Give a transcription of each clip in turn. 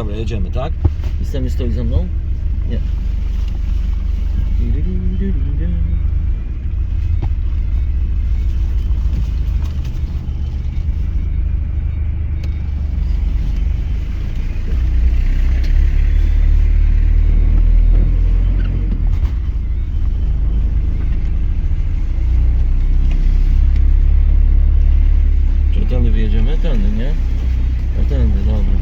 Dobra, jedziemy, tak? System stoi za mną? Nie. Czy tędy wyjedziemy? Tędy, nie? No tędy, dobra.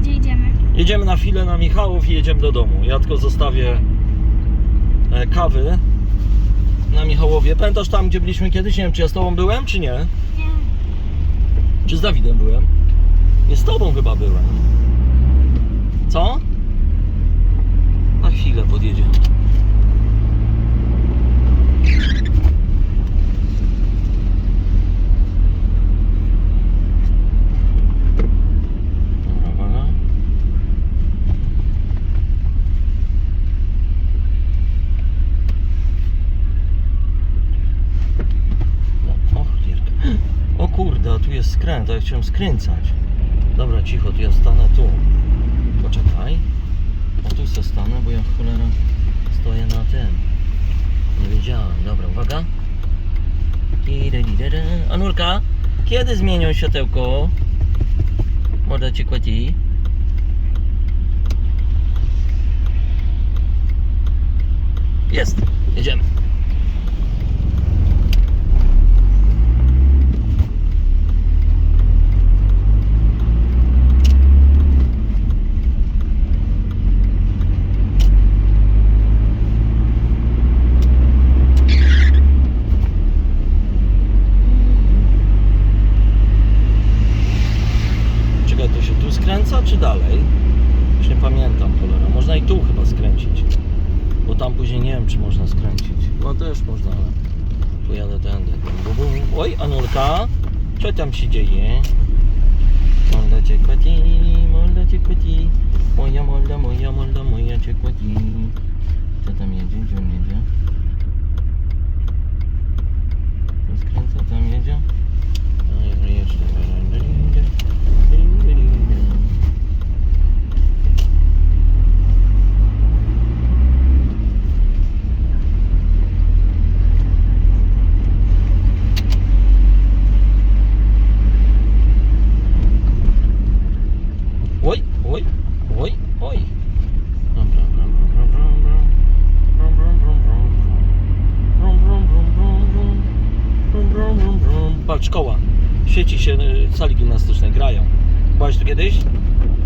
Gdzie idziemy? Jedziemy na chwilę na Michałów i jedziemy tylko zostawię e, kawy na Michałowie. Pamiętasz tam, gdzie byliśmy kiedyś? Nie wiem, czy ja z tobą byłem, czy nie? Nie. Czy z Dawidem byłem? Nie z tobą chyba byłem. Co? Na chwilę podjedziemy. Dobra, uwaga. O, o cholierka. O kurde, a tu ja chciałem skręcać. Dobra, cicho, to ja stanę tu. Poczekaj. O tu se stanę, bo ja cholera stoję na tym. Nie wiedziałem. Dobra, uwaga. Anulka, kiedy zmienią światełko? Morda ci kłaci. Jest, jedziemy. Czekaj, to się tu skręca, czy dalej? Już nie pamiętam, cholera. Można i tu chyba skręcić. Bo tam później nie wiem, czy można skręcić. No też można, ale pojadę tędy. Oj, Anulka, co tam się dzieje?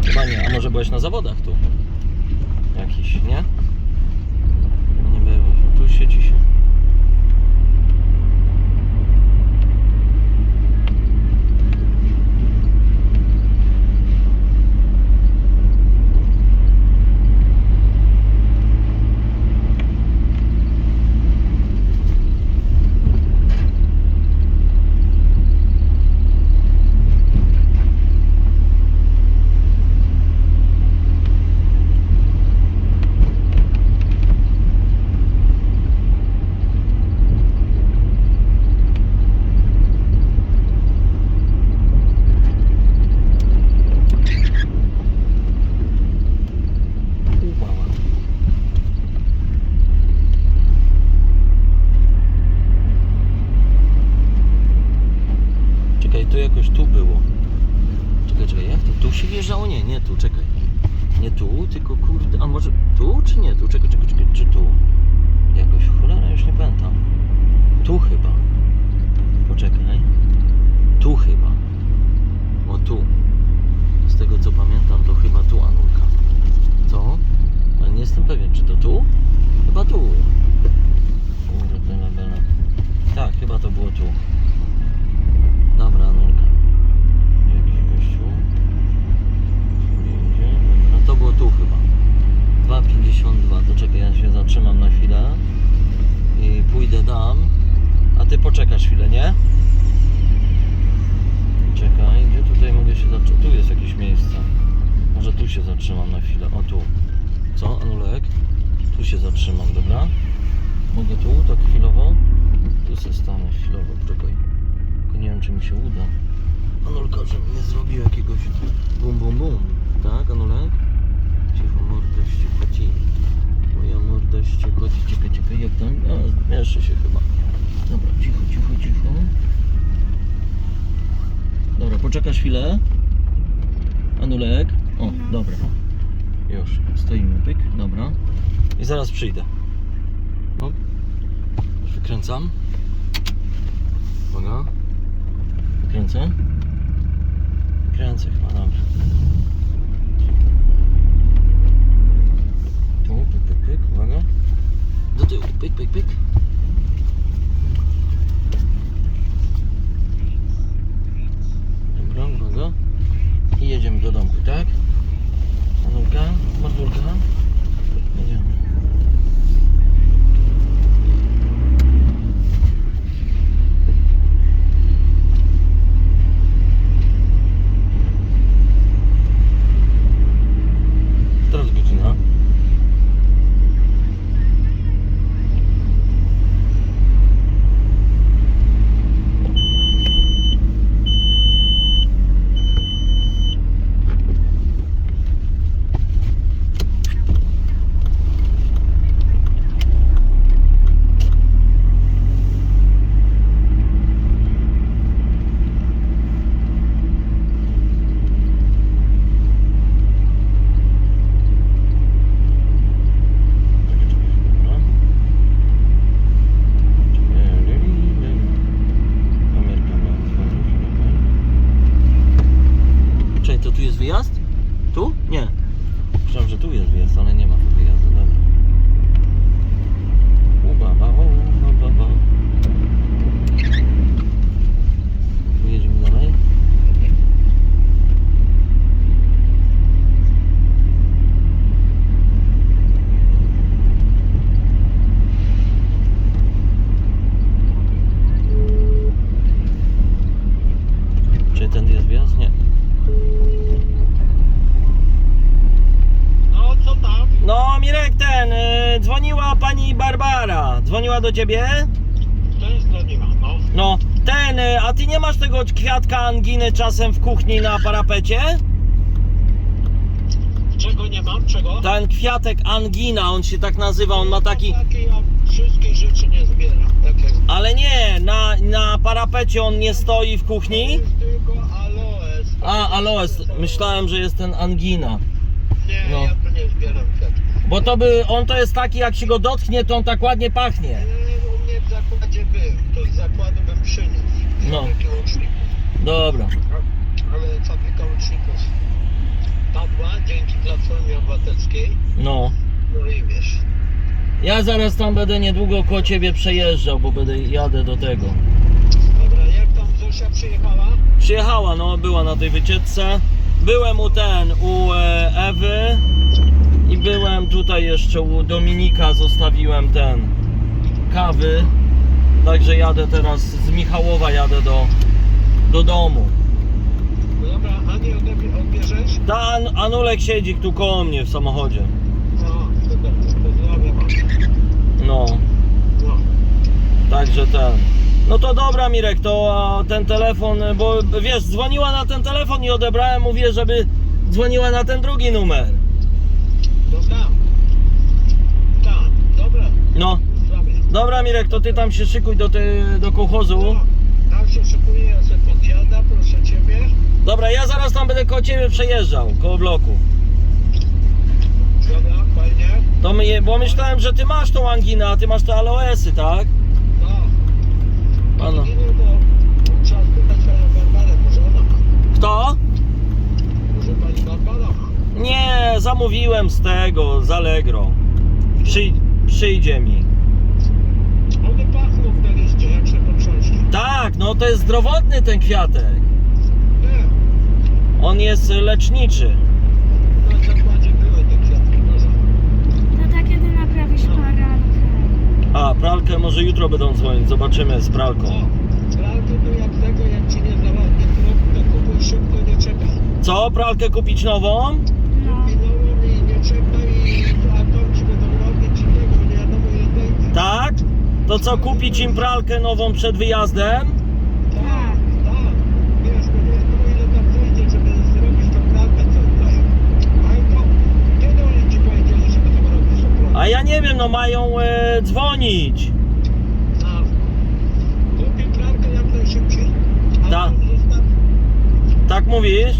Chyba nie, a może byłeś na zawodach tu? Jakiś, nie? Nie było. Tu świeci się. ютубе dam. A ty poczekasz chwilę, nie? Czekaj, gdzie tutaj mogę się zatrzymać? Tu jest jakieś miejsce. Może tu się zatrzymam na chwilę. O tu. Co, Anulek? Tu się zatrzymam, dobra? Mogę tu, tak chwilowo? Tu się stanę chwilowo, czekaj. wiem, czy mi się uda. Anulka, żebym nie zrobił jakiegoś bum bum bum. Tak, Anulek? Cicho, morda ściekoti. Moja morda ściekoti. Czekaj, czekaj, jak tam? A, zmieszczę się chyba. Dobra, cicho, cicho, cicho. Dobra, poczekasz chwilę. Anulek. O, No. dobra. Już, stoimy, pyk, dobra. I zaraz przyjdę. No. Już Wykręcam. Uwaga. Kręcę. Kręcę chyba, dobra. Pyk, uwaga. Do tyłu, pyk, pyk, pyk. Dobra, uwaga. I jedziemy do domku, tak? Anulka, Martulka. Jedziemy. Teraz godzina. Dobra. Kamerka miała otworzyć, czekaj. Czekaj, to tu jest wyjazd? Tu? Nie. Myślałem, że tu jest wyjazd, ale nie ma tu wyjazdu, dobra. Uba, ba, o, ba, ba, ba. Tu jedziemy dalej. Czy ten jest wjazd? Nie. No co tam? No, Mirek, ten, y, dzwoniła pani Do ciebie? Też dzwoniła, no. No, ten, y, a ty nie masz tego kwiatka anginy czasem w kuchni na parapecie? Czego nie mam? Czego? Ten kwiatek angina, on się tak nazywa, on ma taki... Takie ja wszystkich rzeczy nie zbieram. Tak jak... Ale nie, na, na parapecie on nie stoi w To kuchni. jest tylko aloes. A, aloes, myślałem, że jest ten angina. Nie, no. ja tu nie zbieram kwiatków. Bo to by, on to jest taki, jak się go dotknie, to on tak ładnie pachnie. Nie, U mnie w zakładzie był. To z zakładu bym przyniósł. No. Fabryki łączników. Dobra. Ale fabryka łączników padła dzięki Platformie Obywatelskiej. No. No i wiesz. Ja zaraz tam będę niedługo koło ciebie przejeżdżał, bo będę jadę do tego. Dobra, jak tam Zosia przyjechała? Przyjechała, no, była na tej wycieczce. Byłem u ten, u e, Ewy i byłem tutaj jeszcze u Dominika, zostawiłem ten kawy. Także jadę teraz z Michałowa, jadę do, do domu. No dobra, a nie odebie- odbierzesz? Ta An- Anulek siedzi tu koło mnie w samochodzie. No, super, pozdrawiam. No, No. także ten. No to dobra Mirek, to a, ten telefon, bo wiesz, dzwoniła na ten telefon i odebrałem, mówię, żeby dzwoniła na ten drugi numer. Dobra. Tak, dobra, No, dobra Mirek, to ty tam się szykuj do, te, do kołchozu. No, tam się szykuję, ja sobie podjada, proszę Ciebie. Dobra, ja zaraz tam będę koło ciebie przejeżdżał, koło bloku. Dobra, fajnie. To mnie, bo myślałem, że ty masz tą anginę, a ty masz te aloesy, tak? No. Ano. Ginę, bo trzeba spytać Panią Barbarę, może ona. Kto? Może Pani Barbara. Nie, zamówiłem z tego, z Allegro. Przyjdzie mi. One pachną w te liście, jak się potrząśnie. Tak, no to jest zdrowotny ten kwiatek. Nie, On jest leczniczy. na zakładzie były te kwiatki, może. Tata, kiedy naprawisz paralkę? A, pralkę może jutro będą dzwonić, zobaczymy z pralką. O, pralkę to jak tego, jak Ci nie załadnie to kupuj szybko, nie czekaj. Co, pralkę kupić nową? To co, kupić im pralkę nową przed wyjazdem? Tak, tak. Wiesz, żeby zrobić tą pralkę, A ja nie wiem, no mają e, dzwonić. Tak. Kupię pralkę jak najszybciej. A Tak. Tak mówisz?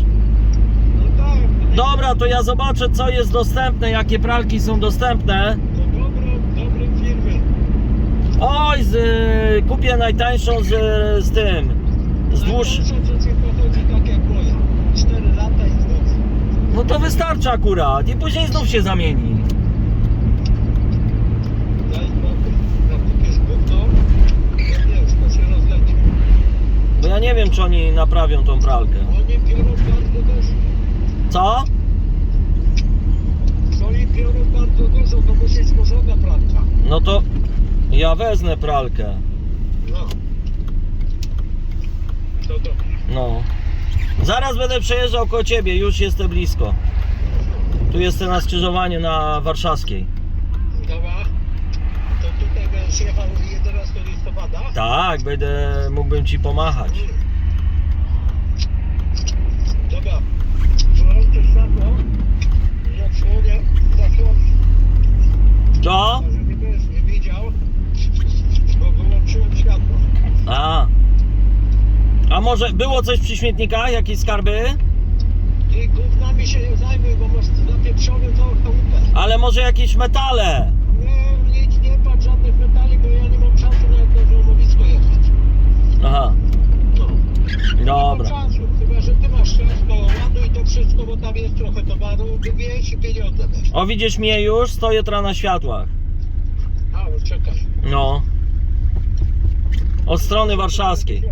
No tak. Dobra, to ja zobaczę co jest dostępne, jakie pralki są dostępne Oj, z, y, kupię najtańszą z, z tym. Z dłuż... Najgorsze, co ci pochodzi jak moja. 4 lata i znowu. No to wystarczy akurat i później znów się zamieni. Bo ja nie wiem czy oni naprawią tą pralkę. Oni biorą bardzo dużo. Co? Oni biorą bardzo dużo, to musi być porządna pralka. No to ja wezmę pralkę. No. To dobrze. No. Zaraz będę przejeżdżał koło ciebie, już jestem blisko. Tu jestem na skrzyżowaniu na Warszawskiej. Dobra. To tutaj będziesz jechał 11 listopada? Tak, będę mógłbym ci pomachać. Dobra. Wyłączę światło. i Odsłonię zasłonę. Co? Żeby byś nie widział, bo wyłączyłem światło. A. A może było coś przy śmietnikach? Jakieś skarby? Ty gównami się nie zajmuj, bo masz zapieprzony całą chałupę. Ale może jakieś metale? Nie, nic nie patrz żadnych metali, bo ja nie mam czasu nawet na złomowisko jechać. Aha. No. Nie Dobra. mam czasu, chyba że ty masz czas, to ładuj to wszystko, bo tam jest trochę towaru, wywieź i pieniądze weź. O widzisz mnie już? Stoję teraz na światłach. A, no czekaj. No. Od strony warszawskiej.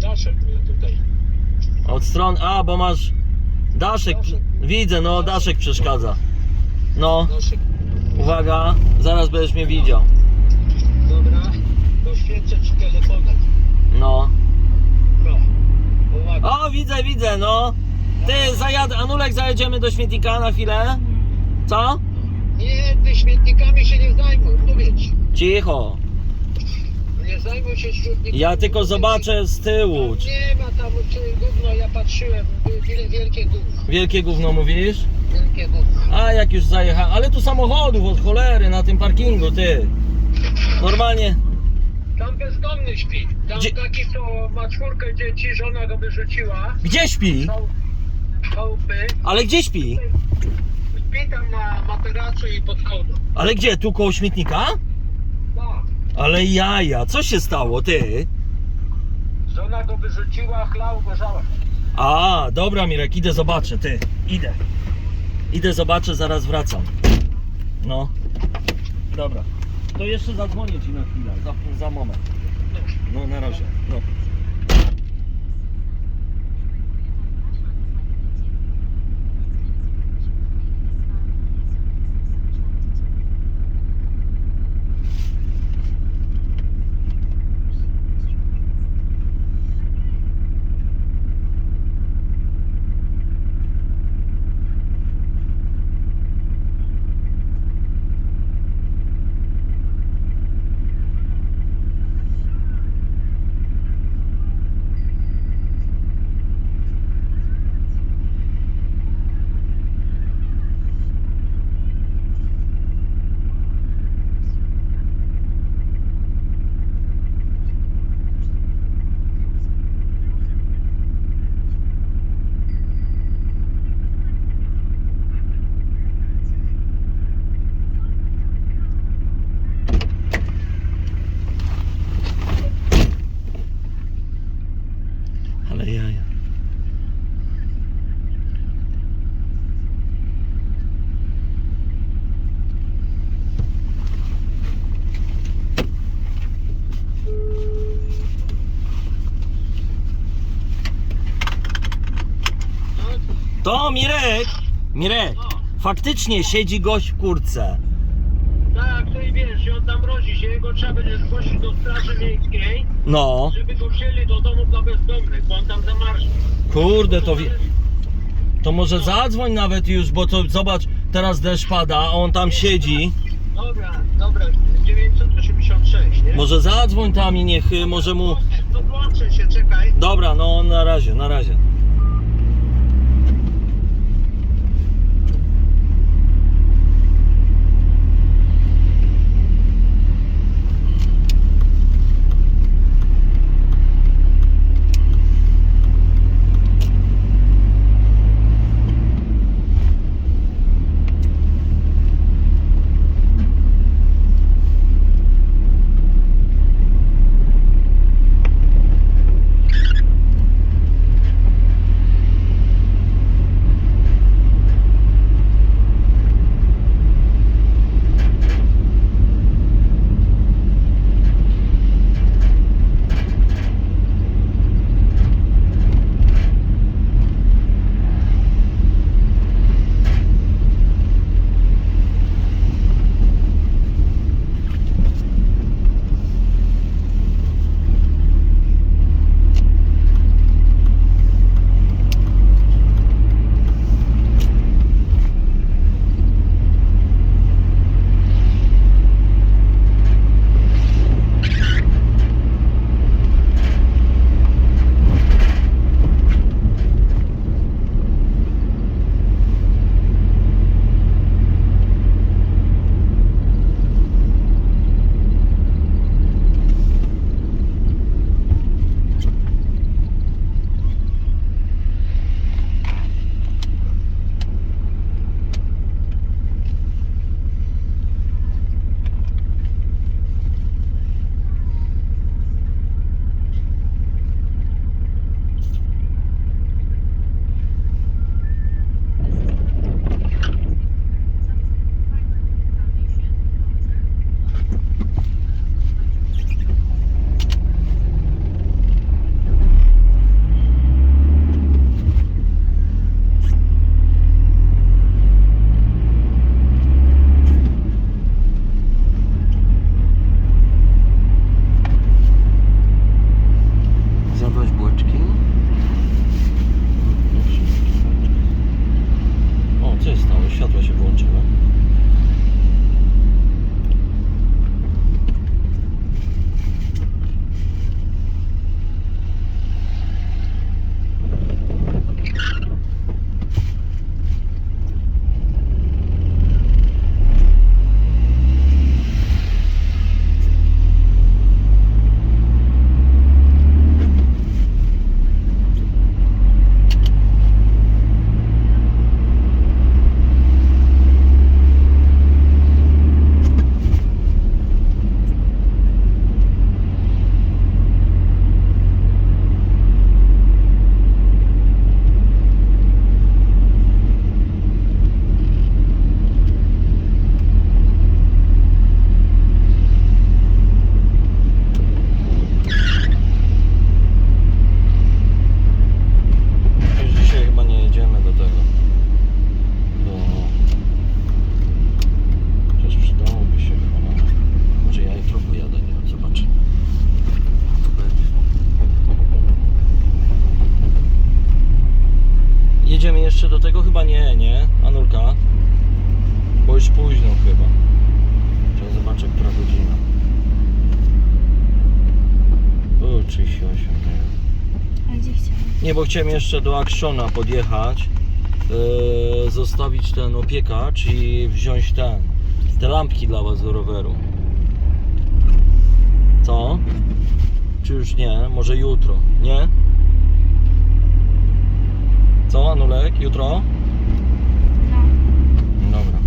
Daszek tutaj. Od strony. A, bo masz. Daszek. Widzę, no daszek przeszkadza. No, Daszek. uwaga, zaraz będziesz mnie widział. Dobra. Poświęcę ci telefonem. No. No. Uwaga. O, widzę, widzę, no. Ty, zajadę. Anulek, zajedziemy do śmietnika na chwilę? Co? Nie, ty śmietnikami się nie zajmuj, mówię ci. Cicho. Nie zajmuj się śmietnikami. Ja tylko zobaczę z tyłu. Tam nie ma tam czy gówno, ja patrzyłem, wiel- wielkie gówno. Wielkie gówno mówisz? Wielkie gówno. A jak już zajechałem. Ale tu samochodów od cholery na tym parkingu, ty. Normalnie. Tam bezdomny śpi. Tam Gdzie- taki, co ma czwórkę dzieci, żona go wyrzuciła. Gdzie śpi? Chał- Chałupy. Ale gdzie śpi? Śpi tam na materacu i pod kołdą. Ale gdzie? Tu koło śmietnika? Ale jaja, co się stało, ty? Żona go wyrzuciła, chlał go żała. A, dobra Mirek, idę zobaczę, ty. Idę. Idę zobaczę, zaraz wracam. No. Dobra. To jeszcze zadzwonię ci na chwilę, za, za moment. No, na razie. No. Ale jaja. To Mirek! Mirek! Faktycznie siedzi gość w kurtce. Tak, to i wiesz, i on tam mrozi się, jego trzeba będzie zgłosić do straży miejskiej, No. żeby go wzięli do domu dla bezdomnych, bo on tam zamarznie. Kurde, to wie... To może zadzwoń nawet już, bo to zobacz, teraz deszcz pada, a on tam siedzi. Dobra, dobra, 986, nie? Może zadzwoń tam i niech y, może mu. No włączę się, czekaj. Dobra, no na razie, na razie. Jeszcze do tego? Chyba nie, nie? Anulka? Bo już późno chyba. Trzeba zobaczyć, która godzina. O, 38. nie. A gdzie chciałam? Nie, bo chciałem jeszcze do Actiona podjechać, yy, zostawić ten opiekacz i wziąć ten, te lampki dla was do roweru. Co? Czy już nie? Może jutro, nie? Co, Anulek? Jutro? No. Dobra.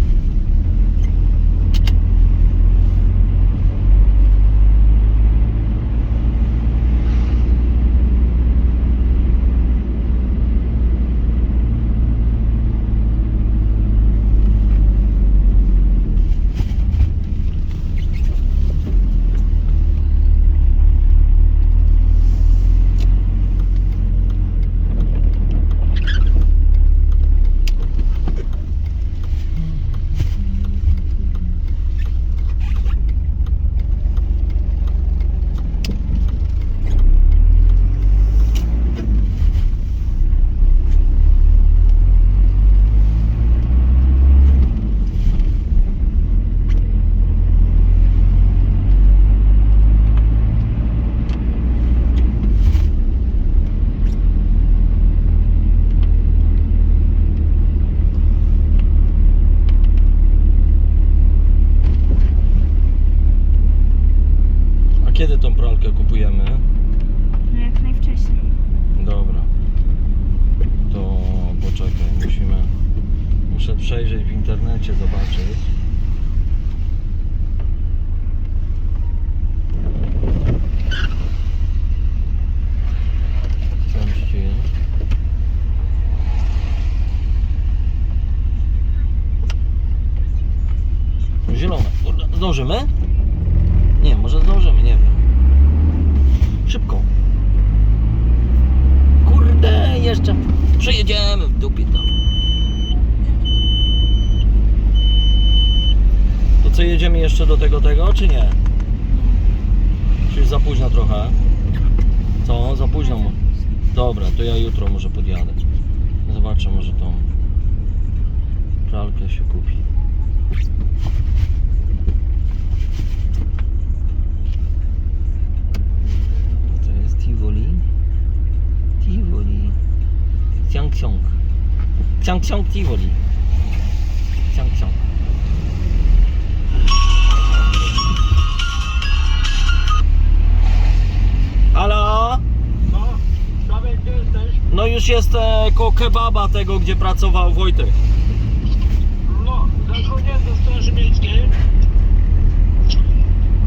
A kiedy tą pralkę kupujemy? No jak najwcześniej. Dobra. To poczekaj, musimy. Muszę przejrzeć internecie, zobaczyć. Części. Zielone. Kurde, Zdążymy? Nie, może zdążymy, nie wiem. Szybko. Kurde, jeszcze przejedziemy w dupie tam. To co, jedziemy jeszcze do tego, tego, czy nie? Czy za późno trochę? Co, za późno? Dobra, to ja jutro może podjadę. Zobaczę, może tą pralkę się kupi. To jest Tivoli. Tivoli. Xiang. Xiang Xiang Tivoli. No już jest e, koło kebaba tego, gdzie pracował Wojtek. No, zadzwoniłem do Straży Miejskiej.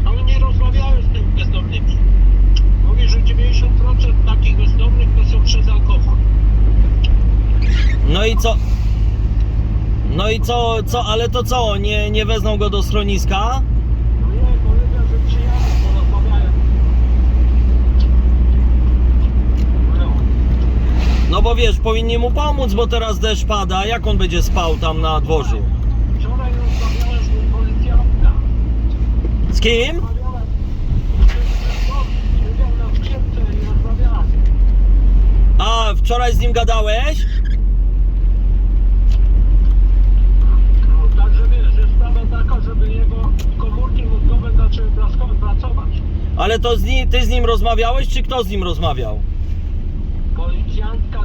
Ale nie rozmawiałem z tymi bezdomnymi. Mówi, że 90% takich bezdomnych to są przez alkohol. No i co? No i co, co, ale to co, nie, nie wezmą go do schroniska? No nie, powiedział, że przyjadą, bo rozmawiałem. No. No bo wiesz, powinni mu pomóc, bo teraz deszcz pada, jak on będzie spał tam na dworzu? Wczoraj rozmawiałem z nim policjanta. Z kim? A, wczoraj z nim gadałeś? No, także wiesz, jest sprawa taka, żeby jego komórki mózgowe zaczęły pracować. Ale to z nim, ty z nim rozmawiałeś, czy kto z nim rozmawiał?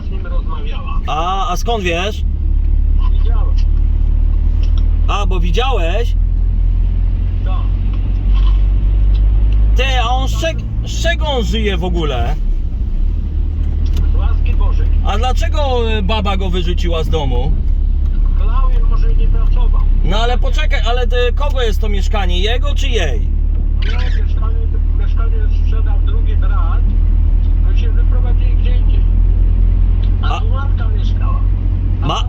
Z nim rozmawiała. A, a skąd wiesz? Widziałem. A, bo widziałeś? Tak. Ty, a on z, czeg- z czego on żyje w ogóle? Z łaski Bożej. A dlaczego y, baba go wyrzuciła z domu? Klał i może nie pracował. No ale poczekaj, ale y, kogo jest to mieszkanie? Jego czy jej? Nie, mieszkanie, mieszkanie sprzedał drugi brat. No się wyprowadzili gdzie indziej. A, A- tu matka mieszkała. A Ma-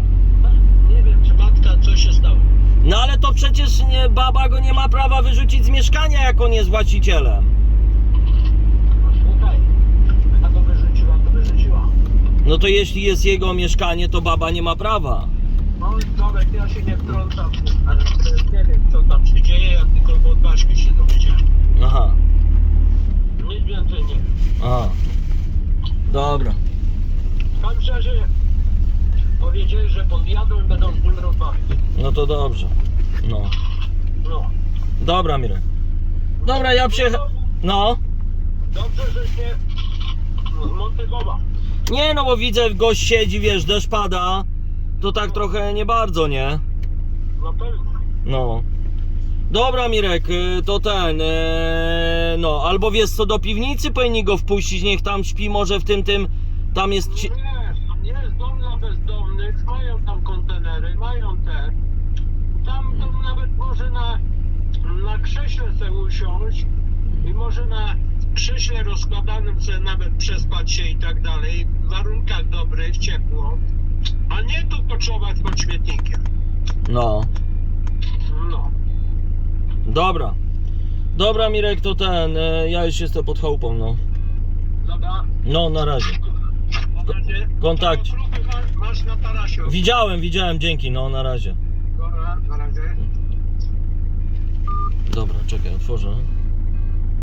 Nie wiem, czy matka, co się stało. No ale to przecież nie, baba go nie ma prawa wyrzucić z mieszkania, jak on jest właścicielem. Słuchaj, a to wyrzuciła, to wyrzuciła. No to jeśli jest jego mieszkanie, to baba nie ma prawa. No Sławek, ja się nie wtrącam, ale e, nie wiem co tam się dzieje, ja tylko od Baśki się dowiedziałem. Aha, Nic więcej nie wiem. aha. Dobra. W każdym razie Powiedzieli, że podjadą i będą z nim rozmawiać. No to dobrze. No. No. Dobra, Mirek. Dobra, ja przyjechałem. No. Dobrze, że się zmotywował. Nie, no bo widzę, gość siedzi, wiesz, deszcz pada. To tak trochę nie bardzo, nie? Na pewno. No. Dobra, Mirek, y, to ten. y, No, albo wiesz co, do piwnicy powinni go wpuścić, niech tam śpi, może w tym, tym. Tam jest. Ci... Nie, jest dom dla bezdomnych, mają tam kontenery, mają te. Tam to nawet może na, na krześle sobie usiąść i może na krześle rozkładanym sobie nawet przespać się i tak dalej, w warunkach dobrych, ciepło, a nie tu koczować pod śmietnikiem. No. No. Dobra. Dobra, Mirek, to ten. y, Ja już jestem pod chałupą, no. Dobra. No, na razie. Ma- Masz na tarasie. Widziałem, widziałem, dzięki, no, na razie. Dobra, czekaj, otworzę.